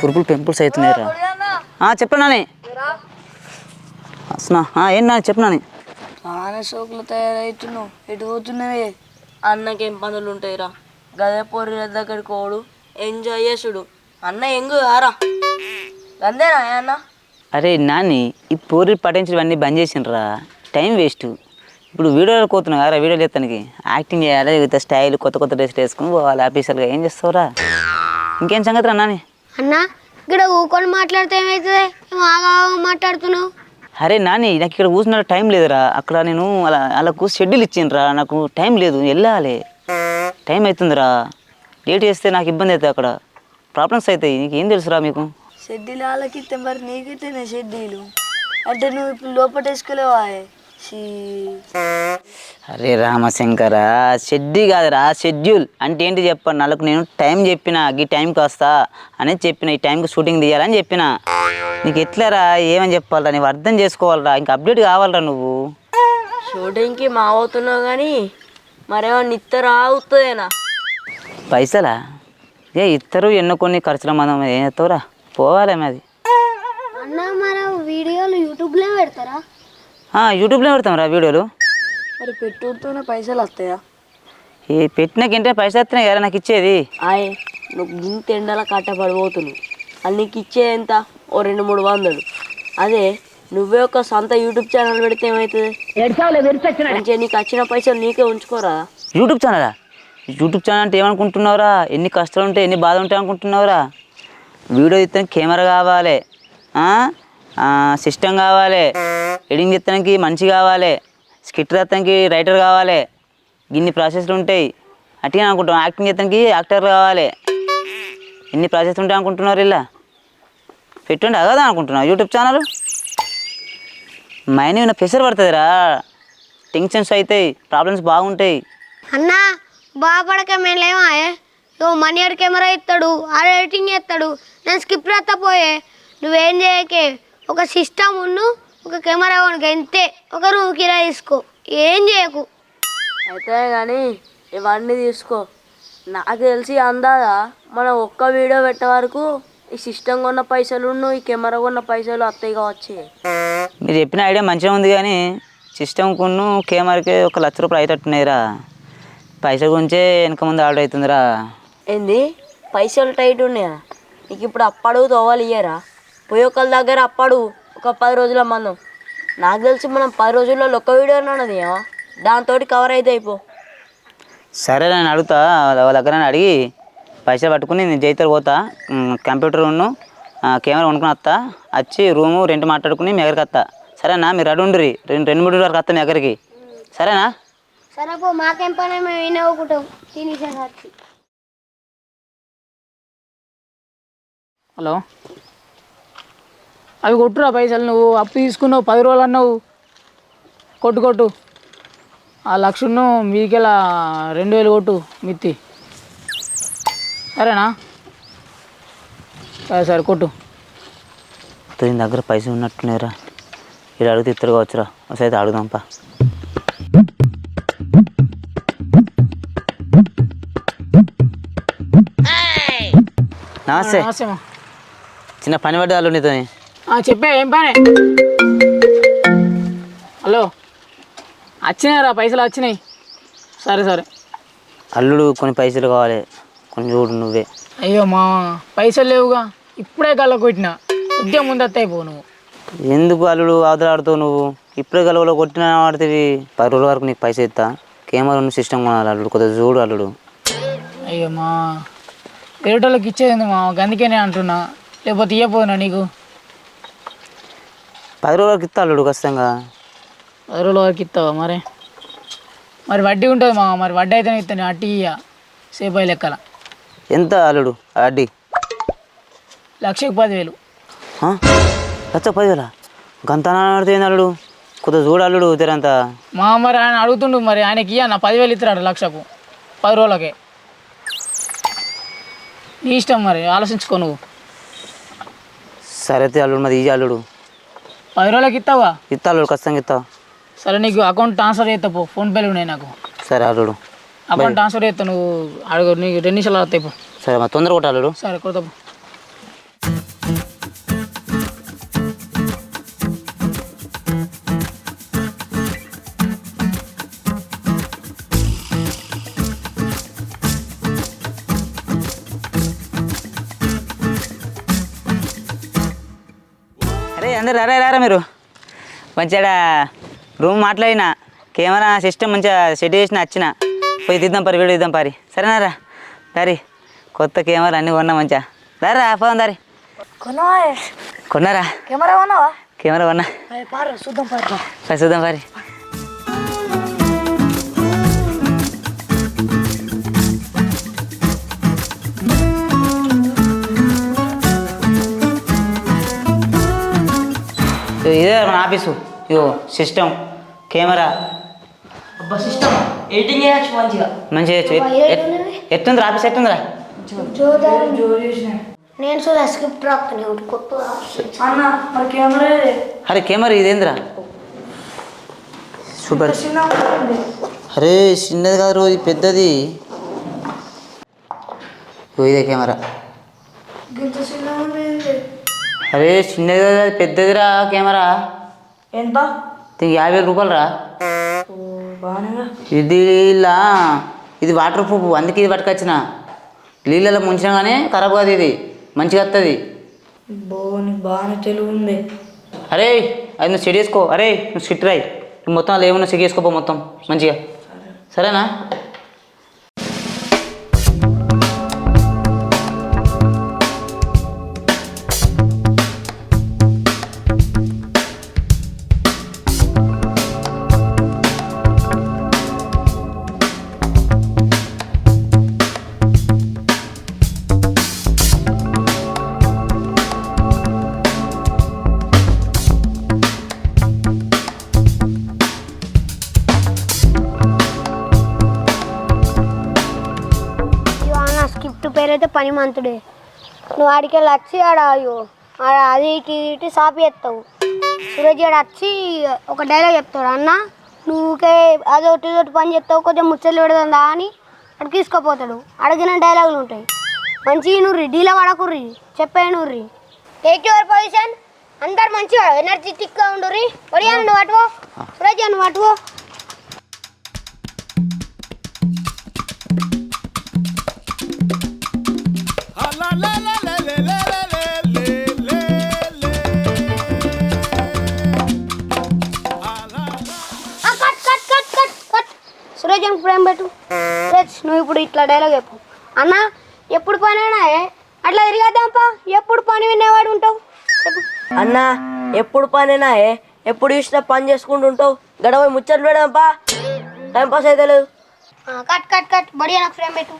కురుపులు pimples అవుతున్నాయిరా ఆ, చెప్పు నాని. అసనా ఏం నాని చెప్పు నాని. చాలా సోకులు తయారవుతున్నావు ఎటు పోతున్నావే? అన్నకేం పనులు ఉంటాయిరా. గదే పొర్రెల దగ్గరికి పోడు ఎంజాయ్ చేసుడు. అన్న ఎంగు ఆరా. అంతేనా ఏ అన్న? అరే నాని ఈ పూరి పఠించడం బంద్ చేసిండ్రా. Time waste. ఇప్పుడు వీడియోలు కోతున్నావు కదా వీడియోలు ఎత్తానికి. యాక్టింగ్ చేయాలి స్టైల్ కొత్త కొత్త డ్రెస్ వేసుకుని పోవాలి ఆఫీసర్గా ఏం చేస్తావురా? ఇంకేం సంగతి రా నాని? అన్నా ఇక్కడ ఊకొని మాట్లాడితే ఏమవుతుంది ఆగా ఆగా మాట్లాడుతున్నావు? అరే నాని నాకు ఇక్కడ కూర్చున్న టైం లేదురా. అక్కడ నేను అలా వాళ్ళకు షెడ్యూల్ ఇచ్చిండ్రా. నాకు టైం లేదు. వెళ్ళాలి. టైం అవుతుందిరా లేట్ చేస్తే నాకు ఇబ్బంది అవుతుంది అక్కడ. ప్రాబ్లమ్స్ అవుతాయి. నీకు ఏం తెలుసురా మీకు? షెడ్యూల్ వాళ్ళకి మరి నీకైతేనే షెడ్యూలు అంటే నువ్వు ఇప్పుడు లోపటేసుకోలేవా అరే రామశంకర షెడ్యూల్ కాదురా షెడ్యూల్. అంటే ఏంటి చెప్పాను వాళ్ళకు నేను టైం చెప్పిన ఈ టైంకి వస్తా అనేది చెప్పిన ఈ టైంకి షూటింగ్ తీయాలని చెప్పిన. నీకు ఎట్లారా ఏమని చెప్పాలరా నువ్వు అర్థం చేసుకోవాలరా ఇంకా అప్డేట్ కావాలరా నువ్వు. షూటింగ్కి మా అవుతున్నావు కానీ మరేమన్నా ఇత్తరా అవుతుందేనా పైసలా? ఏ ఇద్దరు ఎన్నో కొన్ని ఖర్చుల మనం ఏం చేస్తావురా? పోవాలి అది అన్న మన వీడియోలు యూట్యూబ్లో పెడతారా? యూట్యూబ్లో పెడతాం రా వీడియోలు? మరి పెట్టుడుతోనే పైసలు వస్తాయా? ఈ పెట్టినాకంటే పైసలు వస్తున్నాయి కదా నాకు ఇచ్చేది. ఆయ్ నువ్వు ఇంత ఎండల కట్టపడిపోతున్నావు అది నీకు ఇచ్చేది ఎంత? ఓ రెండు మూడు వందలు. అదే నువ్వే ఒక సొంత యూట్యూబ్ ఛానల్ పెడితే ఏమవుతుంది మంచిగా నీకు వచ్చిన పైసలు నీకే ఉంచుకోరా? యూట్యూబ్ ఛానలా? యూట్యూబ్ ఛానల్ అంటే ఏమనుకుంటున్నావురా? ఎన్ని కష్టాలు ఉంటాయి ఎన్ని బాధలు ఉంటాయి అనుకుంటున్నావురా? వీడియో తీస్తానికి కెమెరా కావాలి. సిస్టమ్ కావాలి. ఎడింగ్ చేస్తానికి మంచి కావాలి. స్కిట్ రత్తానికి రైటర్ కావాలి. ఇన్ని ప్రాసెస్లు ఉంటాయి. అట్టే అనుకుంటాం యాక్టింగ్ చేస్తానికి యాక్టర్ కావాలి. ఎన్ని ప్రాసెస్లు ఉంటాయి అనుకుంటున్నారు ఇలా. పెట్టుండి అగదా అనుకుంటున్నావు. YouTube channel? మైండ్ మీద ప్రెషర్ పడుతుందిరా. టెన్షన్స్ అవుతాయి ప్రాబ్లమ్స్ బాగుంటాయి. అన్నా బాధపడక మేలేమా ఓ మనీ కెమెరా ఇస్తాడు ఆ ఎడిటింగ్ చేస్తాడు నేను స్కిప్ రాస్తా పోయే. నువ్వేం చేయకే? ఒక సిస్టమ్ ఉన్ను ఒక కెమెరా కొనుక అంతే ఒక రూమ్ కిరా తీసుకో. ఏం చేయకు. అయితే కానీ ఇవన్నీ తీసుకో. నాకు తెలిసి అందాదా మనం ఒక్క వీడియో పెట్టే వరకు ఈ సిస్టమ్ కొన్న పైసలు ఈ కెమెరా కొన్న పైసలు వస్తాయి కావచ్చు. మీరు చెప్పిన ఐడియా మంచిగా ఉంది కానీ సిస్టమ్ కొన్ను కెమెరాకి ఒక లక్ష రూపాయలు అయితట్టున్నాయిరా. పైసల గురించే వెనక ముందు ఆర్డర్ అవుతుందిరా. ఏంది? పైసలు టైట్ ఉన్నాయా? నీకు ఇప్పుడు అప్పడు తోవాలి ఇయ్యరా? పోయి ఒకళ్ళ దగ్గర అప్పడు ఒక పది రోజుల మందం. నాకు తెలిసి మనం పది రోజుల్లో ఒక్క వీడియో అన్నది దాంతో కవర్ అయితే అయిపో. సరే నేను అడుగుతా వాళ్ళ దగ్గర నేను అడిగి పైసలు పట్టుకుని నేను జైతర్ పోతా కంప్యూటర్ ఉన్ను కెమెరా కొనుక్కుని వస్తా వచ్చి రూము రెంట్ మాట్లాడుకుని మీ దగ్గరికి వస్తా. సరేనా? మీరు అడు ఉండ్రి రెండు రెండు మూడు వరకు వస్తా మీ దగ్గరికి. సరేనా? సరే పో మాకేం పని మేము వినవుకుంటాం హలో? అవి కొట్టురా పైసలు నువ్వు. అప్పు తీసుకున్నావు పది రోజులు అన్నావు. కొట్టు కొట్టు. ఆ లక్షను మీకెలా రెండు వేలు కొట్టు మిత్తి. సరేనా? సరే సరే కొట్టు. దీని దగ్గర పైసలు ఉన్నట్టున్నాయిరా. ఇలా అడిగితే ఇద్దరు కావచ్చురా. ఒకసారి అడుగుదాంపా నమస్తే. నమస్తే. చిన్న పని పడ్డాలు నీతో చెప్పే ఏం పని? హలో. వచ్చినాయిరా పైసలు వచ్చినాయి. సరే సరే. అల్లుడు కొన్ని పైసలు కావాలి. కొన్ని చూడు నువ్వే. అయ్యో మా పైసలు లేవుగా. ఇప్పుడే కళ్ళ కొట్టినా. ఉద్యం ముందత్తాయి పో నువ్వు. ఎందుకు అల్లుడు అవతలాడుతావు నువ్వు? ఇప్పుడే గలవలో కొట్టిన వాడితే పది రోజుల వరకు నీకు పైసలు ఇస్తా. కెమెరా ఉన్న సిస్టమ్ కొనాలి అల్లుడు. కొద్దిగా చూడు అల్లుడు. అయ్యో మా. వేరేటోళ్ళకి ఇచ్చేది మా అందుకే నేను అంటున్నా. లేకపోతే ఇయ్యపోదునా నీకు? పది రోజుల వరకు ఇస్తా అల్లుడు ఖచ్చితంగా. పది రోజుల వరకు ఇస్తావా మరి? మరి వడ్డీ ఉంటుంది మా మరి వడ్డీ అయితే ఇస్తాను అట్టి ఇయ్య సేపు అయ్యి లెక్కల. ఎంత అల్లుడు అడ్డీ లక్షకి పదివేలు. ఆ? లచ్చ పదివేల? గంత ఆడితే ఏంది అల్లుడు కొద్దిగా చూడు అల్లుడు తెరంతా మా మరి ఆయన అడుగుతుండు మరి ఆయనకి ఇయ్య నా పదివేలు ఇస్తాడు లక్షకు పది రోజులకే. నీ ఇష్టం మరి ఆలోచించుకో నువ్వు. సరే అయితే అల్లుడు మరి ఇయ్య అల్లుడు పది రోజులకి ఇస్తావా? ఇస్తా అల్లుడు ఖచ్చితంగా ఇస్తా సరే నీకు అకౌంట్ ట్రాన్స్ఫర్ చేస్తా పో. ఫోన్పేలు ఉన్నాయి నాకు. సరే అల్లుడు అకౌంట్ ట్రాన్స్ఫర్ చేస్తా నువ్వు అడుగు నీకు రెండు నిమిషాలు వస్తాయి పో. సరే మరి తొందర కొట్టు అల్లుడు సరే కొడతా మీరు మంచిగా రూమ్ మాట్లాడిన కెమెరా సిస్టమ్ మంచిగా సెట్ చేసిన వచ్చిన. పోయి తీద్దాం పరి వీడియో తీద్దాం పారి. సరేనారా దారి. కొత్త కెమెరా అన్నీ కొన్నా మంచిగా. దారా పోదాం దారి. కొనవా కొన్నారా? కెమెరా కొన్నావా? కెమెరా కొన్నా. చూద్దాం పారు పరి చూద్దాం పారి. ఇదే మన ఆఫీసు. ఇగో సిస్టమ్ కెమెరా. అబ్బా సిస్టమ్ ఎడిటింగ్ చేయొచ్చు మంచిగా. మంచిగా చేయొచ్చు. ఎట్- ఎట్- ఎట్టుందిరా ఆఫీస్ ఎట్టుందిరా? నేను చూడ స్క్రిప్ట్ రాస్తాను ఒకటి కొత్త అన్న మరి కెమెరా అరే కెమెరా ఇదేందిరా? సూపర్. అరే చిన్నది కాదు రోజు పెద్దది. ఇదే కెమెరా. అరే చిన్నది కాదు అది పెద్దదిరా కెమెరా. ఎంత? దీనికి యాభై రూపాయలు రా ఇది ఇలా ఇది వాటర్ ప్రూఫ్ అందుకే ఇది పట్టుకొచ్చిన. నీళ్ళలో ముంచినా కానీ ఖరాబ్ కాదు ఇది. మంచిగా వస్తుంది బాగానే తెలుగు ఉంది. అరే అది నువ్వు సెట్ చేసుకో. అరే నువ్వు సిట్ రాయి. నువ్వు మొత్తం అలా ఏమన్నా సెట్ చేసుకోపో మొత్తం. మంచిగా. సరేనా? స్క్రిప్ట్ పేరైతే పని మంతుడే నువ్వు ఆడికి వెళ్ళి వచ్చి ఆడ అయ్యో ఆడ అది ఇటు ఇటు సాపి ఎత్తావు సురేష్ ఆడ వచ్చి ఒక డైలాగ్ చెప్తాడు. అన్న నువ్వుకే అది ఒకటి పని చెప్తావు కొంచెం ముచ్చట్లు పెడదా అని అక్కడ తీసుకుపోతాడు. అడిగిన డైలాగులు ఉంటాయి. మంచిగా నువ్వు డీలా పడకుర్రి చెప్పే నువ్వు టేక్ యువర్ పొజిషన్ అందరు మంచిగా ఎనర్జెటిక్గా ఉండుర్రి ఒడియా నువ్వు అటువో సురేష్ నువ్వు అటువో ఇట్లా డైలాగ్ చెప్పు. అన్న ఎప్పుడు పని అయినా అట్లా తిరిగేద్దాంపా ఎప్పుడు పని వినేవాడు ఉంటావు? చెప్పు. అన్న ఎప్పుడు పనేనా ఎప్పుడు చూసినా పని చేసుకుంటూ ఉంటావు? గడవ ముచ్చట్లు పెడదాంపా టైం పాస్ అయితే లేదు. ఆ, కట్ కట్ కట్ బడి అన్న ఫ్రేమ్ పెట్టు.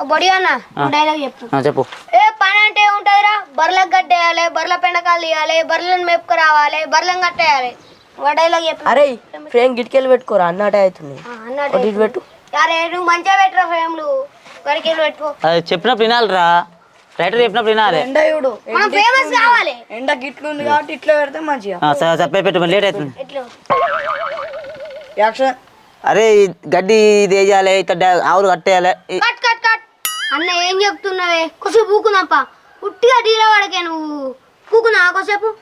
ఆ, బడి అన్న డైలాగ్ చెప్పు. ఆ, చెప్పు. ఏ పని అంటే ఏముంటుందిరా? బర్రెలకు గడ్డేయాలి బర్రెల పెండకాలు తీయాలి బర్రెలను మేపుకు రావాలి బర్రెలను కట్టేయాలి. డైలాగ్ చెప్పు. అరే ఫ్రేమ్ గిటికెళ్ళి పెట్టుకోరా? అన్నటే అవుతుంది. ఆ, అన్న ఒకటి ఇటు పెట్టు. అరే నువ్వు మంచిగా పెట్టరా ఫ్రేమ్లు? పెట్టుకో. అది చెప్పినప్పుడు వినాలిరా. రైటర్ చెప్పినప్పుడు వినాలి. ఎండయుడు మనం ఫేమస్ కావాలి. ఎండ గిట్లు ఉంది కాబట్టి ఇట్లా పెడితే మంచిగా. ఆ, సరే సరే పెట్టు లేట్ అవుతుంది. ఎట్లా? యాక్షన్. అరే ఈ గడ్డి ఇది వేయాలి ఇట్లా డా- ఆవులు కట్టేయాలి ఈ- కట్ కట్ కట్. అన్న ఏం చెప్తున్నావే? కొసేపు పూకున్నాపా ఉట్టిగా డీలా వాడకే నువ్వు. పూకున్నా కొసేపు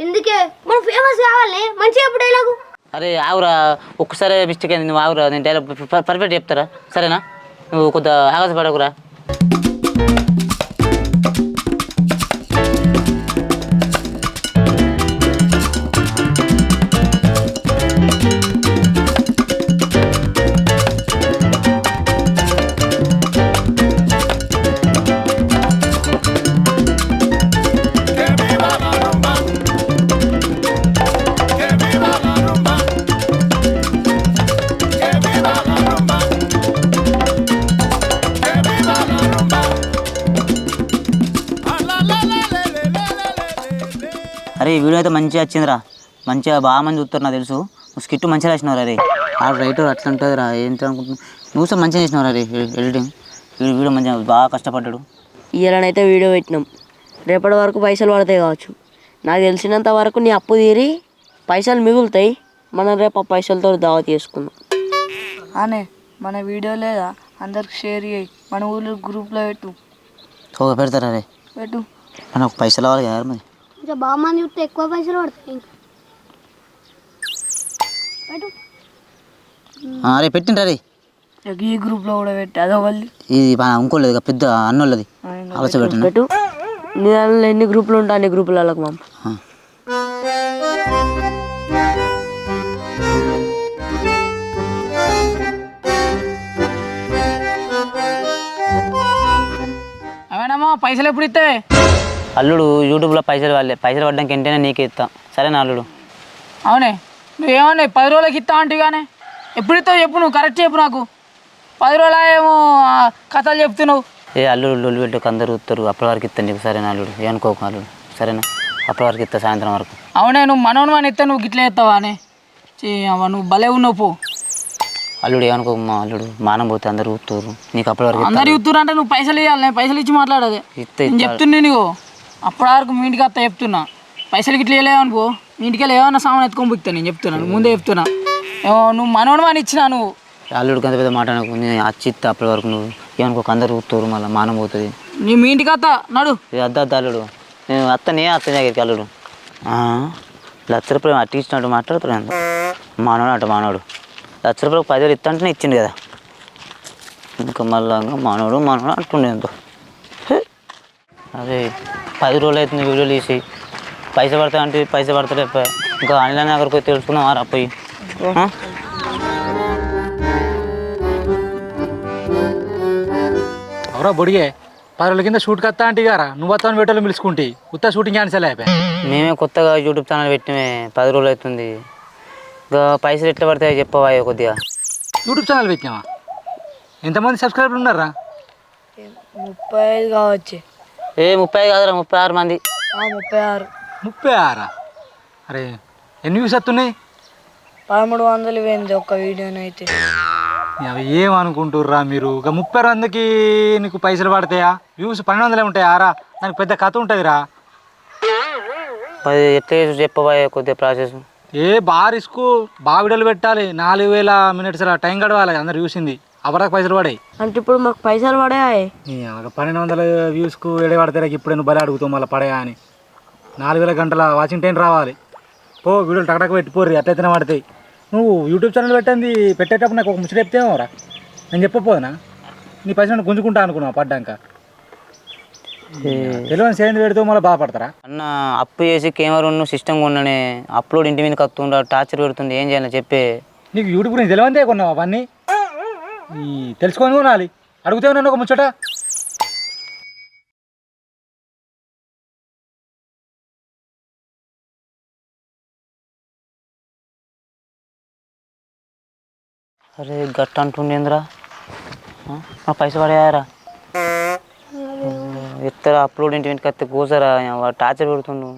ఎందుకే? మనం ఫేమస్ కావాలి. మంచిగా ఎప్పుడు డైలాగు అరే ఆవురా ఒక్కసారి మిస్టేక్ అయింది నువ్వు ఆవురా నేను డైలాగ్ పర్ఫెక్ట్ చెప్తారా? సరేనా? నువ్వు కొద్దిగా ఆకాశపడకురా అరే ఈ వీడియో అయితే మంచిగా వచ్చిందిరా. మంచిగా బాగా మంది చూస్తారు నాకు తెలుసు. నువ్వు స్కిట్ మంచిగా రాసినవరా రే. ఆ రైటర్ అట్లా ఉంటుందిరా ఏంటి అనుకుంటున్నావు నువ్వు సో మంచిగా చేసినవరా రే ఎడిటింగ్ ఈ వీడియో మంచిగా బాగా కష్టపడ్డాడు. ఇయ్యాలనైతే వీడియో పెట్టినాం. రేపటి వరకు పైసలు పడతాయి కావచ్చు. నాకు తెలిసినంత వరకు నీ అప్పు తీరి పైసలు మిగులుతాయి. మనం రేపు ఆ పైసలతో దావా చేసుకుందాం. అనే మన వీడియో లేదా? అందరికి షేర్ చేయి. మన ఊళ్ళో గ్రూప్లో పెట్టు. పెడతారా రే? పెట్టు. మన ఒక పైసలు అవ్వాలి కదా మరి. ఇంకా బాగా మంది చూస్తే ఎక్కువ పైసలు పడతాయి ఇంకా. అరే పెట్టింటారు అది ఈ గ్రూప్లో కూడా పెట్టి అదో ఇది మన ఇంకోలేదు పెద్ద అన్నోళ్ళది. ఆలోచన పెట్టండి పెట్టు ఎన్ని గ్రూపులు ఉంటాయి అన్ని గ్రూపులలోకి మామ అవనమ్మా పైసలు ఎప్పుడు ఇస్తే అల్లుడు యూట్యూబ్లో పైసలు వాళ్ళే పైసలు పడ్డానికి వెంటనే నీకే ఇస్తా సరేనా అల్లుడు? అవునే నువ్వేమన్నా పది రోజులకి ఇస్తా అంటివి కానీ ఎప్పుడు ఇస్తావు చెప్పు నువ్వు కరెక్ట్ చెప్పు నాకు. పది రోజుల ఏమో కథలు చెప్తున్నావు. ఏ అల్లుడు లొల్లి పెట్టకు అందరు ఉత్తరు అప్పటి వరకు ఇస్తాను నీకు సరేనా అల్లుడు? ఏమనుకోకు అల్లుడు? సరేనా? అప్పటి వరకు ఇస్తా సాయంత్రం వరకు. అవునే నువ్వు మనవను అని ఇస్తా నువ్వు గిట్లే ఎత్తావా అని? నువ్వు భలే ఉన్నావు పో. అల్లుడు ఏమనుకోకు మా అల్లుడు? మానం పోతే అందరు ఊతురు నీకు అప్పటి వరకు. అందరు ఇస్తున్నారు అంటే నువ్వు పైసలు ఇవ్వాలి నేను పైసలు ఇచ్చి మాట్లాడదే చెప్తున్నా నీకు. అప్పటి వరకు మీ ఇంటికి అత్త చెప్తున్నా పైసలు గిట్ల ఇవ్వలేవనుకో మీ ఇంటికి వెళ్ళి ఏమన్నా సామాన్ ఎత్తుకొని బుక్తా నేను చెప్తున్నాను ముందే చెప్తున్నా. ఏమో నువ్వు మనవను అని ఇచ్చినా నువ్వు. అల్లుడు కొంత పెద్ద మాట నేను వచ్చి ఇస్తా అప్పటి వరకు నువ్వు ఏమనుకోకు అందరు ఊతురు మళ్ళీ మానం పోతుంది. నీ మీ ఇంటికి అత్త నడు. అద్ద అద్ద అల్లుడు. నేను అత్త నే అత్త దగ్గరికి అల్లుడు. లక్ష రూపాయలు అట్టి ఇచ్చినట్టు మాట్లాడుతున్నాను మానవుడు అటు మానవుడు లక్ష రూపాయలు పదివేలు ఇస్తా అంటే ఇచ్చిండు కదా. ఇంకా మళ్ళా మానవుడు మానవుడు అంటుండే ఎంతో అదే. పది రోజులు అవుతుంది వీడియోలు తీసి. పైసా పడతా అంటే పైసా పడతాడే ఇంకా ఆన్లైన్ దగ్గరకు పోయి తెలుసుకున్నాం రా పోయి. ఆ? అవరా బొడిగే పది రోజుల కింద షూట్ కత్తా అంటే గారా నువ్వు వస్తాను పెట్టాలి పిలుచుకుంటే ఉత్త షూటింగ్ క్యాన్సిల్ అయిపోయా? మేమే కొత్తగా యూట్యూబ్ ఛానల్ పెట్టిమే పది రోజులు అవుతుంది. ఇంకా పైసలు ఎట్లా పడతాయో చెప్పవా కొద్దిగా. యూట్యూబ్ ఛానల్ పెట్టినావా? ఎంతమంది సబ్స్క్రైబర్లు ఉన్నారా? ముప్పై ఐదు కావచ్చు. ఏ ముప్పై కాదురా ముప్పై ఆరు మంది. ఆ, ముప్పై ఆరు. ముప్పై ఆరా? అరే ఎన్ని వ్యూస్ వస్తున్నాయి? పదమూడు వందలు పోయింది ఒక్క వీడియోనైతే. అవి ఏమనుకుంటుర్రా మీరు? ఒక ముప్పై మందికి నీకు పైసలు పడతాయా? వ్యూస్ పన్నెండు వందలే ఉంటాయా? రా దానికి పెద్ద కథ ఉంటుందిరా. అది ఎట్లా చెప్పవా కొద్దిగా ప్రాసెస్. ఏ బాగా రిస్క్ బాగా వీడియోలు పెట్టాలి. నాలుగు వేల మినిట్స్ టైం గడవాలి అందరు చూసింది. అప్పటిదాకా పైసలు పడాయి. అంటే ఇప్పుడు మాకు పైసలు పడాయి. పన్నెండు వందల వ్యూస్కు ఏడే పడతాయి ఇప్పుడు నువ్వు బలి అడుగుతావు మళ్ళీ పడయా అని. నాలుగు వేల గంటల వాచింగ్ టైం రావాలి. పో వీడియోలు టకటక పెట్టిపోర్రి అట్లయితేనే పడతాయి నువ్వు యూట్యూబ్ ఛానల్ పెట్టింది పెట్టేటప్పుడు నాకు ఒక ముచ్చట చెప్తేమో రా నేను చెప్పపోదునా నీ పైసలు గుంజుకుంటా అనుకున్నావు పడ్డాక? తెలియని సేంది పెడితే మళ్ళీ బాధపడతారా? అన్న అప్పు చేసి కెమెరా సిస్టమ్ కొన్నానే అప్లోడ్ ఇంటి మీద కత్తుండ టార్చర్ పెడుతుంది ఏం చేయాలి చెప్పే. నీకు యూట్యూబ్ గురించి తెలియందే కొన్నావు అవన్నీ? ఈ తెలుసుకొని కొనాలి. అడుగుతే నన్ను ఒక ముచ్చట? అరే గట్ట అంటుండేంద్రా? నా పైసలు పడేయారా? ఎత్తరా అప్లోడ్ ఇంటి వస్తే కూసారా? టార్చర్ పెడుతుండు.